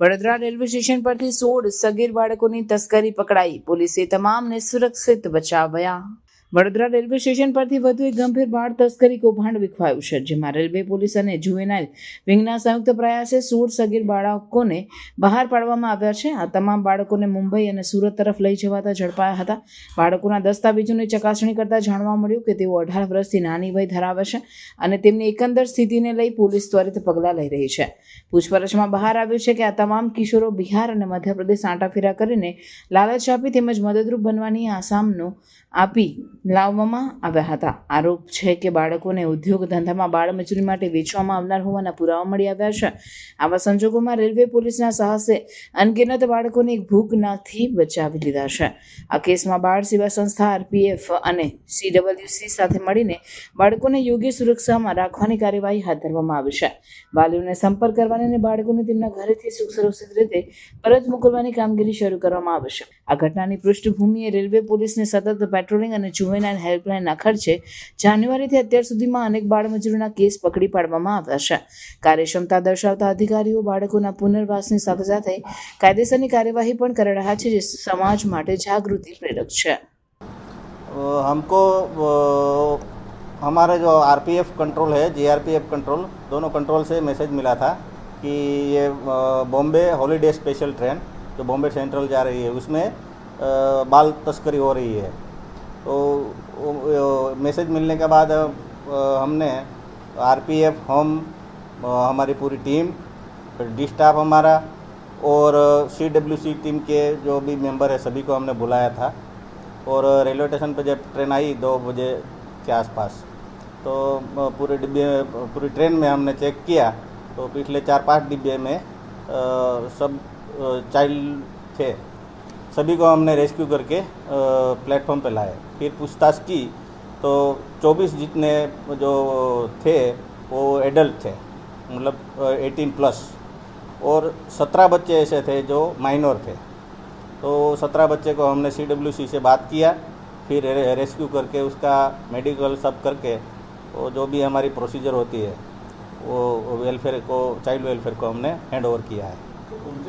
Vadodara railway station પરથી સોળ સગીર બાળકોની તસ્કરી પકડાઈ. પોલીસે તમામને સુરક્ષિત બચાવ્યા. વડોદરા રેલવે સ્ટેશન પરથી વધુ એક ગંભીર બાળ તસ્કરી કૌભાંડ વિખવાયું છે, જેમાં રેલવે પોલીસ અને જુવેનાઇલ વિંગના સંયુક્ત પ્રયાસે સોળ સગીર બાળકોને બહાર પાડવામાં આવ્યા છે. આ તમામ બાળકોને મુંબઈ અને સુરત તરફ લઈ જવાતા ઝડપાયા હતા. બાળકોના દસ્તાવેજોની ચકાસણી કરતા જાણવા મળ્યું કે તેઓ અઢાર વર્ષથી નાની વય ધરાવે છે અને તેમની એકંદર સ્થિતિને લઈ પોલીસ ત્વરિત પગલાં લઈ રહી છે. પૂછપરછમાં બહાર આવ્યું છે કે આ તમામ કિશોરો બિહાર અને મધ્યપ્રદેશ આંટાફેરા કરીને લાલચ આપી તેમજ મદદરૂપ બનવાની આસામનો આપી લાવવામાં આવ્યા હતા. આરોપ છે કે બાળકોને ઉદ્યોગ ધંધામાં બાળમજૂરી માટે વેચવામાં આવનાર હોવાના પુરાવા મળી આવ્યા છે. આવા સંજોગોમાં રેલવે પોલીસના સાહસે અનગિનત બાળકોને ભૂખનાથી બચાવી લીધા છે. આ કેસમાં બાળ સેવા સંસ્થા આરપીએફ અને સીડબલ્યુસી સાથે મળીને બાળકોને યોગ્ય સુરક્ષામાં રાખવાની કાર્યવાહી હાથ ધરવામાં આવી છે. વાલીઓને સંપર્ક કરવાની અને બાળકોને તેમના ઘરેથી સુખ સુરક્ષિત રીતે પરત મોકલવાની કામગીરી શરૂ કરવામાં આવશે આ ઘટનાની પૃષ્ઠભૂમિએ રેલવે પોલીસને સતત પેટ્રોલિંગ અને જુવેનાઇલ હેલ્પલાઇનના ખર્ચે જાન્યુઆરીથી અત્યાર સુધીમાં અનેક બાળમજૂરીના કેસ પકડી પાડવામાં આવ્યા છે કાર્યક્ષમતા દર્શાવતા અધિકારીઓ બાળકોના પુનર્વાસની સાથે સાથે કાયદેસરની કાર્યવાહી પણ કરી રહ્યા છે જે સમાજ માટે જાગૃતિ પ્રેરક છે अ, हमको अ, हमारे जो आरपीएफ कंट्रोल है जीआरपीएफ कंट्रोल दोनों कंट्रोल से मैसेज मिला था कि ये अ, बॉम्बे हॉलीडे स्पेशल ट्रेन जो बॉम्बे सेंट्रल जा रही है उसमें अ, बाल तस्करी हो रही है तो मैसेज मिलने के बाद हमने आरपीएफ हम हमारी पूरी टीम फिर डी स्टाफ हमारा और सी डब्ल्यू सी टीम के जो भी मेंबर है सभी को हमने बुलाया था। और रेलवे स्टेशन पर जब ट्रेन आई दो बजे के आसपास तो पूरे डिब्बे पूरी ट्रेन में हमने चेक किया। तो पिछले चार पाँच डिब्बे में अ, सब चाइल्ड थे। सभी को हमने रेस्क्यू करके प्लेटफॉर्म पे लाए फिर पूछताछ की तो 24 जितने जो थे, वो एडल्ट थे मतलब एटीन प्लस और 17 बच्चे ऐसे थे जो माइनर थे। तो सत्रह बच्चे को हमने सी डब्ल्यू सी से बात किया, फिर रेस्क्यू करके उसका मेडिकल सब करके, वो जो भी हमारी प्रोसीजर होती है, वो वेलफेयर को चाइल्ड वेलफेयर को हमने हैंड ओवर किया है।